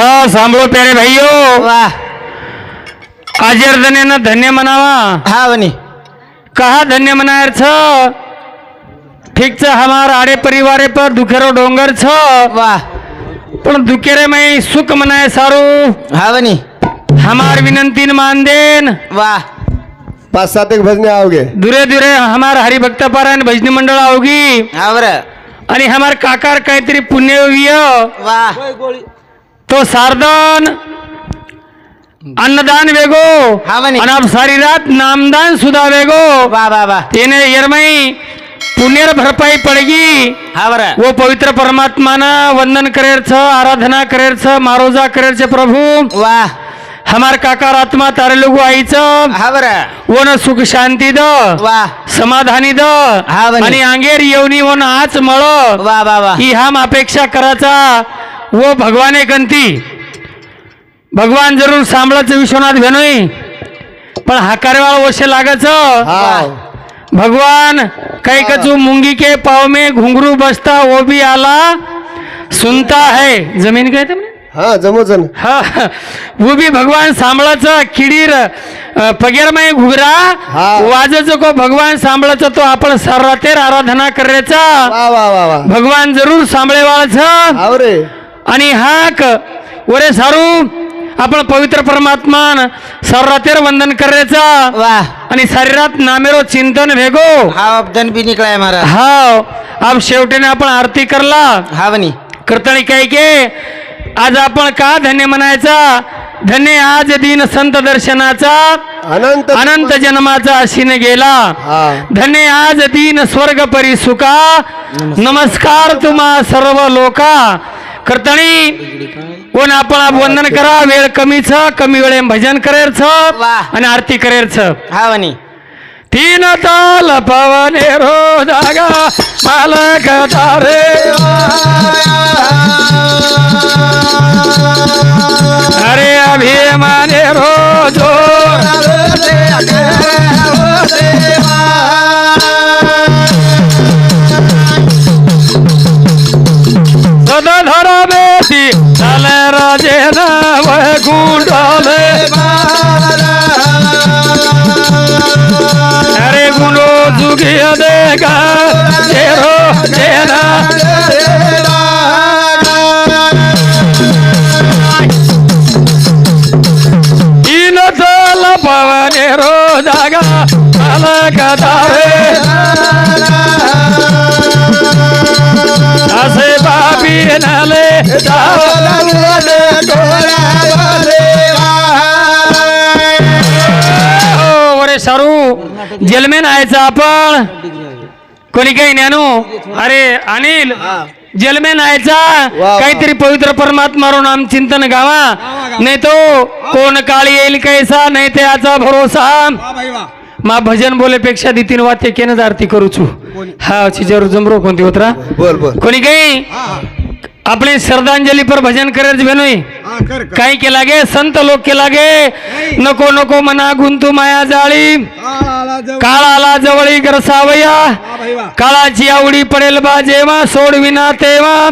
હા સાંભળો પ્યારે ભાઈઓ વાહ આજે ધન્ય ધન્ય મનાવા હા વની कहा धन्य मनायर छ ठीक छ हमार आडे परिवारे पर दुखेरो डोंगर छ વાહ पण दुखेरे में सुख मनाय सारू હા वनी हमार विनंती न मान देन वाह पाच सात एक भजने आओगे दुरे दुरे हमार हरिभक्त पारायण भजनी मंडळ आवगी हा बरं आणि हमार काकार काहीतरी पुण्यविय वाह तो सारदान अन्नदान वेगो हा. आणि सारी रात नामदान सुद्धा वेगो. वाह तेने यरमई पुण्यर भरपाई पडगी. हा वो पवित्र परमात्माना वंदन करेर छ आराधना करेर छ मारोजा करेर छ प्रभु. वाह हमार काकार आत्मा तारे लोग आईचं वो न सुख शांती द. वाह समाधानी द. आणि अंगेर येऊनी वो न आच मळ. वाह वाह वाह ही हम अपेक्षा कराचा. वो भगवाने कंती भगवान जरूर सांभाळाचं विश्वनाथ भेनोई। पण हाकारेवाळ वशे लागाच भगवान काही कचू मुंगी के पाव में घुंगरू बसता वो भी आला सुनता है। जमीन काय ते म्हणे? हा जमोजन हा वो भी भगवान सांभाळाचं किडीर अ, पगेर में घुगरा हा. वाजच को भगवान सांभाळाचं तो आपण सर्रातेर आराधना करायचा। भगवान जरूर सांभाळेवाळाचं आणि हाक. वरे सारू आपण पवित्र परमात्मान सर्रातेर वंदन करायचा. वाह आणि शरीरात नामेरो चिंतन भेगो. हा अपदन भी निकला है हमारा हाव. अब शेवटीने आपण आरती करला. हा वनी करतणी काय के आज आपण का धन्य म्हणायचा? धन्य आज दिन संत दर्शनाचा अनंत अनंत जन्माचा अशीने गेला. हा. धन्य आज दिन स्वर्ग परी सुका नमस्कार तुम्हा सर्व लोका. करतणी कोण आपण आप वंदन करा वेळ कमीच कमी वेळे भजन करेर वाह. आणि आरती करेर हा वनी. तीन ताल पवने रो जागा मालक तारे अरे अभिमाने रो जो जुगी देगा जेरो जेना तीन ताल पवने रो जागा जेलमेन यायचं आपण. कोणी काही ज्ञानू अरे अनिल जेलमेन यायचा वा. काहीतरी पवित्र परमात्मा नाम चिंतन गावा. नाही तो कोण काळी येईल कैसा नाही ते याचा भरोसा. मा भजन बोलेपेक्षा दितीन वाक्य केनच आरती करूचू. हा चिजर जमरो कोणती होतरा बोल बोल कोणी काही? आपले श्रद्धांजली पर भजन करायचं बेनोई काही केला गे संत लोक केला गे नको नको मना गुंतू माया जाळी काळाला जवळी गरसावया। काळाची आवडी पडेल बा जेव्हा सोडविना तेव्हा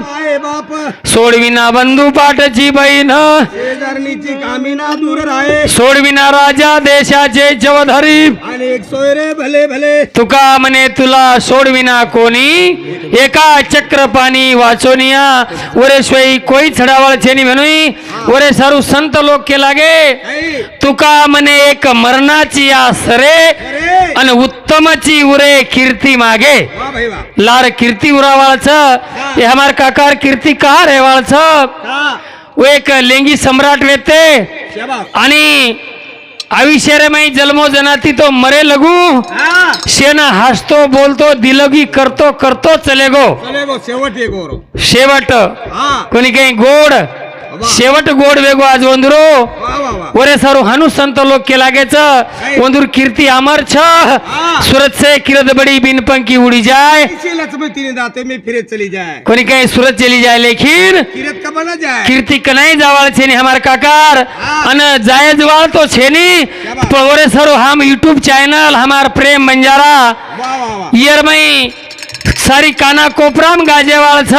सोडविना बंधू पाठची बहीण. शेजारणीची कामिना दूर राहे. सोडविना राजा देशाचे एक सोयरे भले भले. तुका म्हणे तुला सोडविना कोणी. एका चक्र पाणी वाचोनिया. ओरे स्वयं कोई छडावळ छेनी म्हणून ओरे सारू संत लोक केला गे तुका म्हणे एक मरणाची आसरे आणि उत्तमची उरे कीर्ती मागे. लार कीर्ती उरावाळच हे. हमार काकार कीर्ती कहा रेवाळच वो एक लेंगी सम्राट वेते आणि आयुष्य मै जन्मो जनाती तो मरे लगू. शेना हसतो बोलतो दिलगी करतो करतो चले गो शेवट कोणी काही गोड शेवट गोड वेगो आज वंदुरो. वा वा वा. ओरे सारू हनु संत लोक के लागेच. वंदुर कीर्ती अमर छ. सूरत से किरत बड़ी बिन पंखी उड़ी जाए इसी लक्ष्मी तीन दाते में फिरे चली जाए कोणी काही सूरत चली जाए लेकिन किरत का बना जाए कीर्ती कनाई जावाळ छे हमार काकार. अन जायज वाळ तो छे नी ओरे सारू हम यूट्यूब चैनल हमार प्रेम बंजारा ईयर मई सारी काना कोपराम गाजेवाळ छ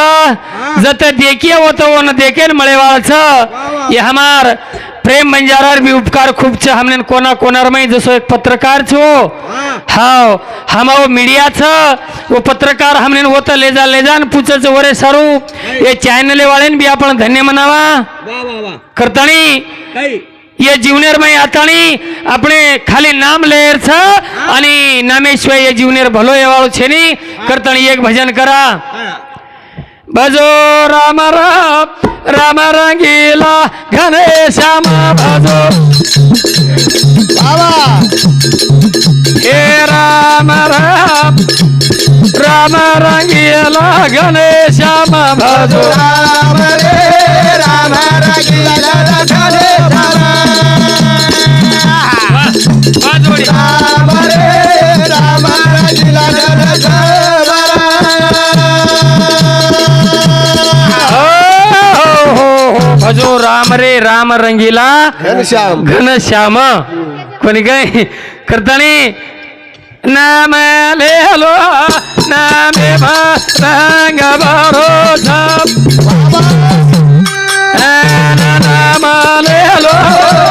जत देखिए वो तो वो न देखेन मळेवाळ छ ये हमार प्रेम बंजारार भी उपकार खूब छ हमने कोना कोनार में जसो एक पत्रकार छो हाँ हम वो मीडिया छ वो पत्रकार हमने वो तो ले जा ले जा न पूछे छ वरे सारू ये चॅनल वाले भी आपण धन्य मनावा वा वा वा करताणी काही ये जीवनेर में आताणी આપણે ખાલી નામ લેર છે અને નામેશ્વર એ જીવનેર ભલો એવાળો છે ની करताना एक भजन करा. बजो राम राम राम रंगीला घनश्यामा बजो. बाबा. हे राम राम राम रंगीला घनश्यामा बजो. राम रंगीला घनश्यामा बजो. राम रे भजो राम रे राम रंगीला. घनश्याम. घनश्याम कोणी काय? करतानी. नाम लेलो नामे रंग बारो नाम लेलो हलो.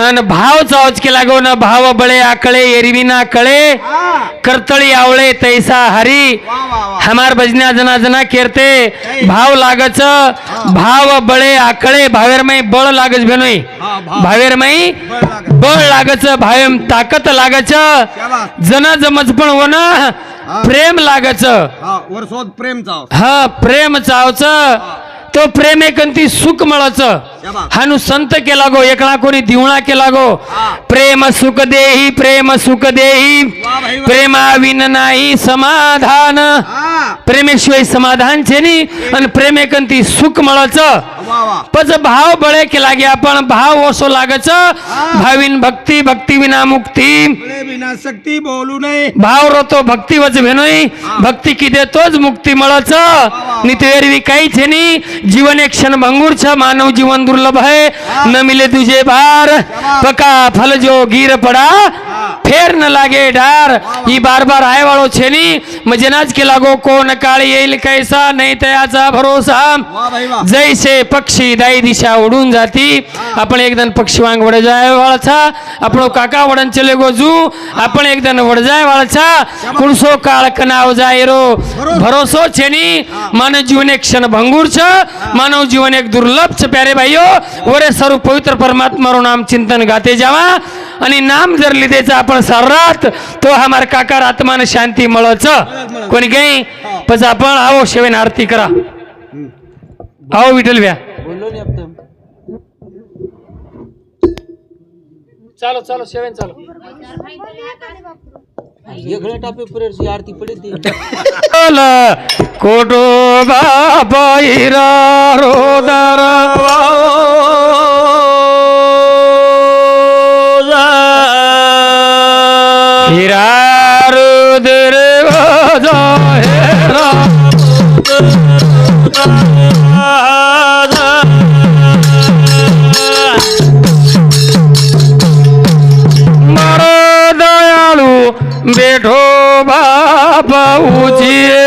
अन भाव चावच के लागो न भाव बळे आकळे एरवी ना कळे. करतळी आवळे तैसा हरी हमार भजना जना जना केरते भाव लागच भाव बळे आकळे भावेर माई बळ लागच भेनोई हा, भाव. भावेर माई बळ लागच भावेम ताकत लागच. जन जमच पण वन प्रेम लागच प्रेम हा प्रेम चावच तो प्रेम एकंती सुख मळच. हनु संत के लागो एकला कोणी दिवणा के लागो। प्रेम सुख देही प्रेम सुख देही। प्रेमा विन नाही समाधान। प्रेमेशिवाय समाधान छे नी आणि प्रेमेकंती सुख मळच। पच भाव बळे के लागे आपण भाव ओसो लागच। भाविन भक्ती भक्ती विना मुक्ती। विना बोलू नये. भाव रोतो भक्ती वच भेनोई। भक्ती की देतोच मुक्ती मळच। नित एरवी काही छे नी जीवन एक क्षण भंगूर छ मानव जीवन दुर्लभ है। न मिले तुझे बार पका फल जो गिर पड़ा ફેર ન લાગે ડાર ઈ બાર બાર આય વાળો છે ની મજેના જ કે લાગો કોણ કાળી येईल कैसा नाही तयाचा भरोसा वा भाई वा जैसे पक्षी दाई दिशा उडून जाती आपण एकदान पक्षी वांग वड जाय वाळछा આપણો કાકા વડન ચલે ગોજુ आपण એકદાન વડ જાય વાળછા કુણસો કાળ કનાવ જાય રો ભરોસો છે ની માનવ જીવન એક ક્ષણ ભંગુર છે માનવ જીવન એક દુર્લભ છે પ્યારે ભાઈઓ વરે સ્વરૂપ પવિત્ર પરમાત્માનું નામ ચિંતન ગાતે જાવા आणि नाम जर लिदेचा आपण सर्रात तो हा मार काकार आत्मान शांती मळच. कोणी गई पण आपण आओ शेवेन आरती करा. आओ विठल व्या चालो चालो शेवेन चालो. आरती कोटो बाबा হিরারুদের হেরা। বেঠো বাবা উচিয়ে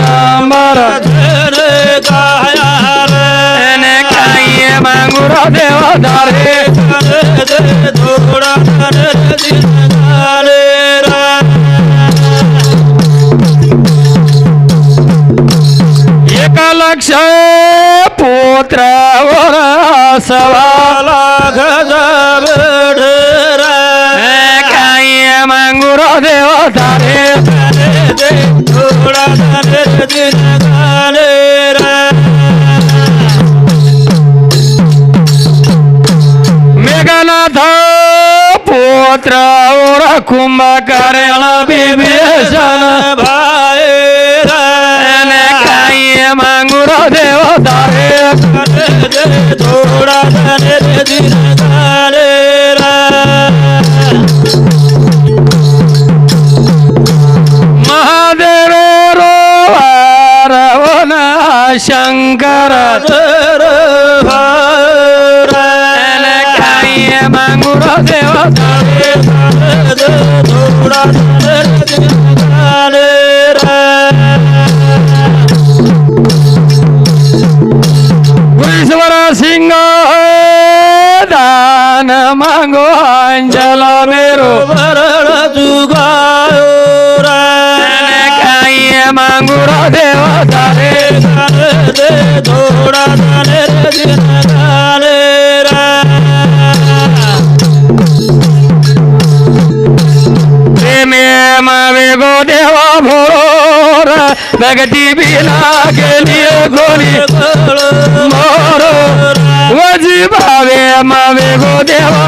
ગાયા મારા ઘરે ગાયા રે. ને કાઈએ માંગુરા દેવા ધારે. ધોળા રે रा कुंभकर्ण बिभीषण भाई काही मांगुर देव तारे थोडा महादेव रो रवण शंकर। काही मांगुर देव तारे mango anjala mero varala juga ora kai mangura deva dare dare thoda dare dare बगदी बिना गेली। गोरी मोरो वजी भावे मावे गो देवा।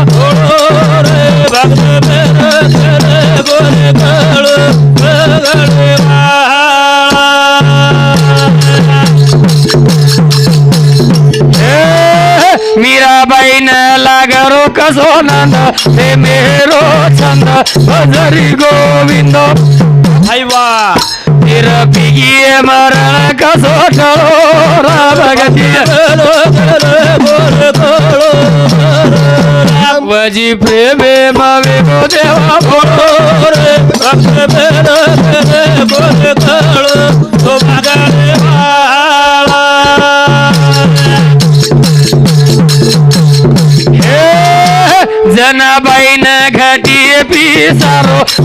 मीराबाईन लागरो कसो नंद ते मेरो छंद बजरी गोविंद। वाह पिगिय मरण कसो ठरो रामजी प्रेमे मावे देवा फोडो रे तो भागा रे जनाबाईन घटी ये पी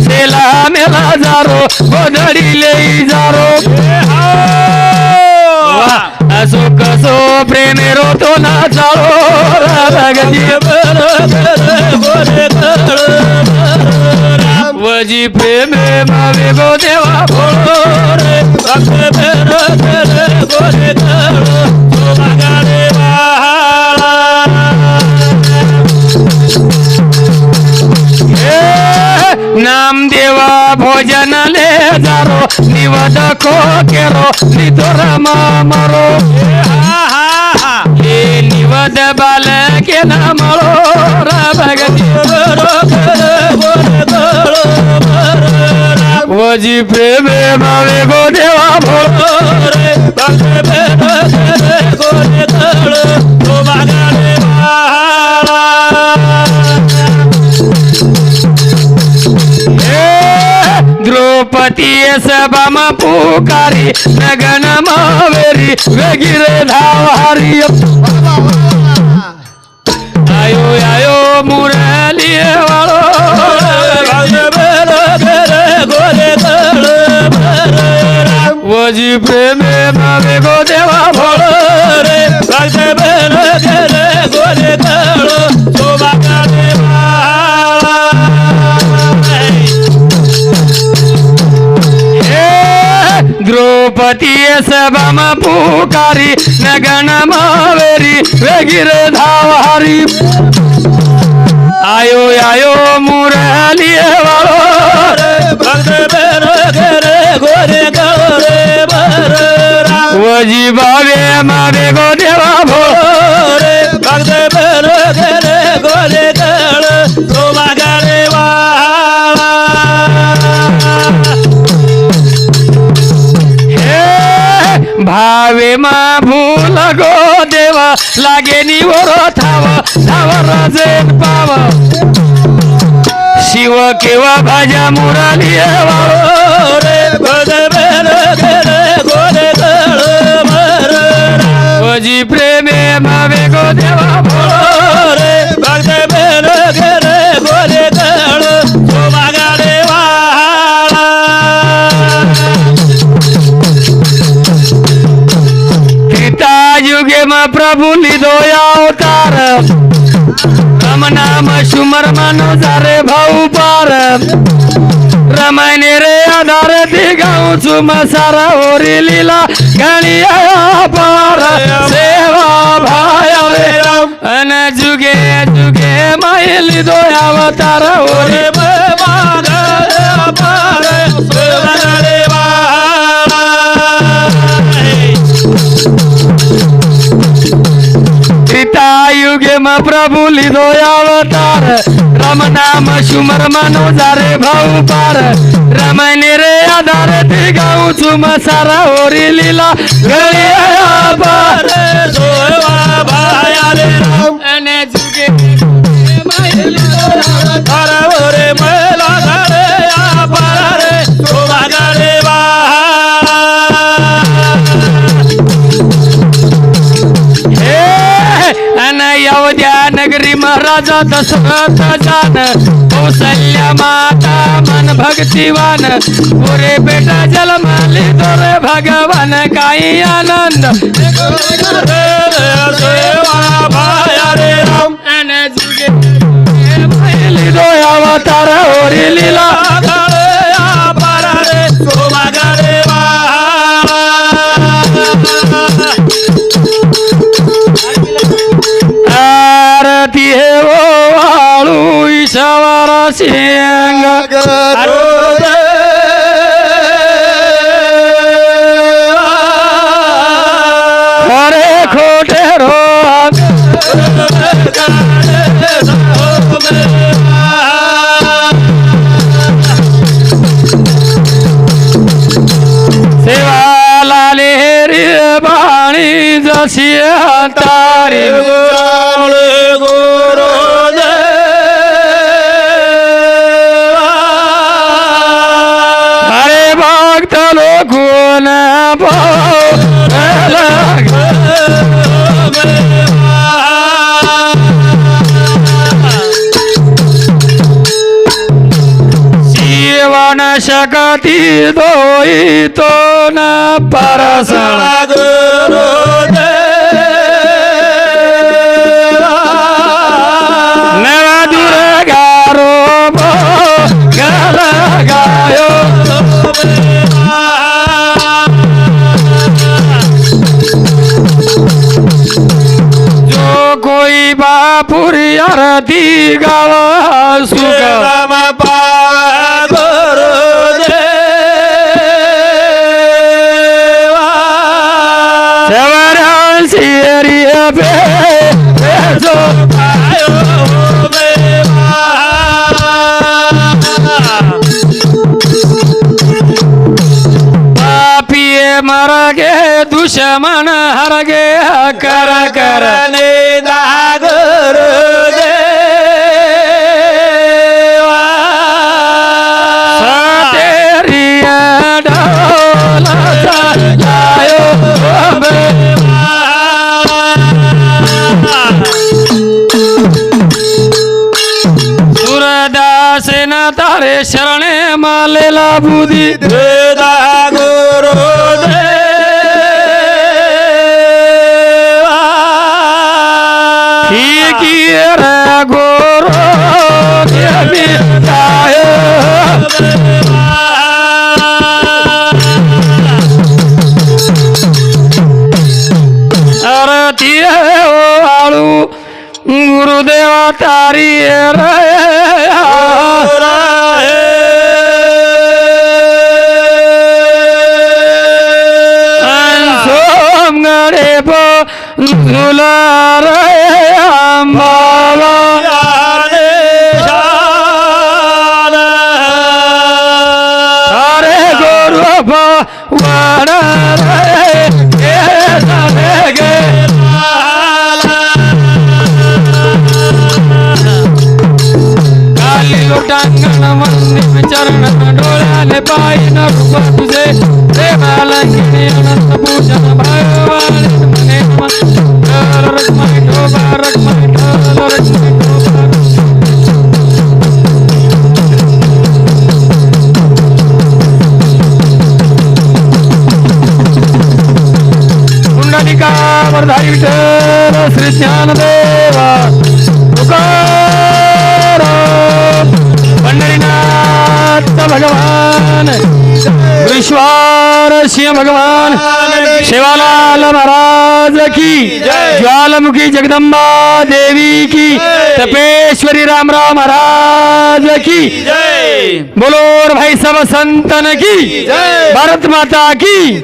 सेला मेला जारो गोधडी ले जारो असो कसो प्रेम रोतो ना चारो लागली वजी प्रेम मावे गो देवा बोलो रे बोले बोले नाम देवा भोजन ले जारो निवाद को केरो निधुर मामरो हे निवाद बाल के ना मरो वजी प्रेम मावे गो देवा भोलो रे बाल प्रेम गो देवा। टिय बम पुकारी, नगन मावेरी वे धाव हरि आयो आयो, मुरली वालो। वजी प्रेम नवे गो देवा भोरे पतीयस बम पुकारी नगण मावेरी वेगिर धावारी। आयो आयो मुरली वाळो। गोरे गोरे वजी बावे मावे गो देवा भो। भावे मा भूल गो देवा लागे निवर थाव धाव राजेन पाव. शिव केव्हा भाज्या मुराली रे भद बेल प्रेमे मावे गो देवा. भोळो रे भद राम नाम सुमर मनो जारे भाऊ पार। रमायने रे आधार ती गाऊ सुम सारा ओरी लीला गाणी पार। सेवा भाय रे राम। अन जुगे जुगे मायल दो अवतार ओरे पार प्रभु लिदो अवतार राम नाम सुमर मनो जारे भाऊ पार. रमणी रे आधार ती गाऊ चुम सारा ओरी लीला. गळे राजा दशरथ जान कौशल्या माता मन भक्तिवान पुरे बेटा जलमाली दोरे भगवान काही आनंद. भाया रे राम अन जुगे मायली दो अवतार ओरी लीला. ईशावारा शेंग खरे खोटे रो सेवा लाले रे बाणी जशी तारी अरे शकती दोई तो न परसण नवा दुर्गारो गल गायो. जो कोई बापुरी आरती गाव सुख सिरी बे जो पापिये मर गे दुश्मन हर गे कर कर मालेला बुधी वेदा गुरु ठीक रे गुरु देवी अरती आळू गुरुदेवा तारी सोम विठ्ठल श्री ज्ञानदेवा तुकाराम पंढरीनाथ भगवान। सिंह भगवान। शिवालाल महाराज की ज्वालामुखी जगदम्बा देवी की। तपेश्वरी रामराव महाराज की। बोलो भाई सब संतन की। भारत माता की।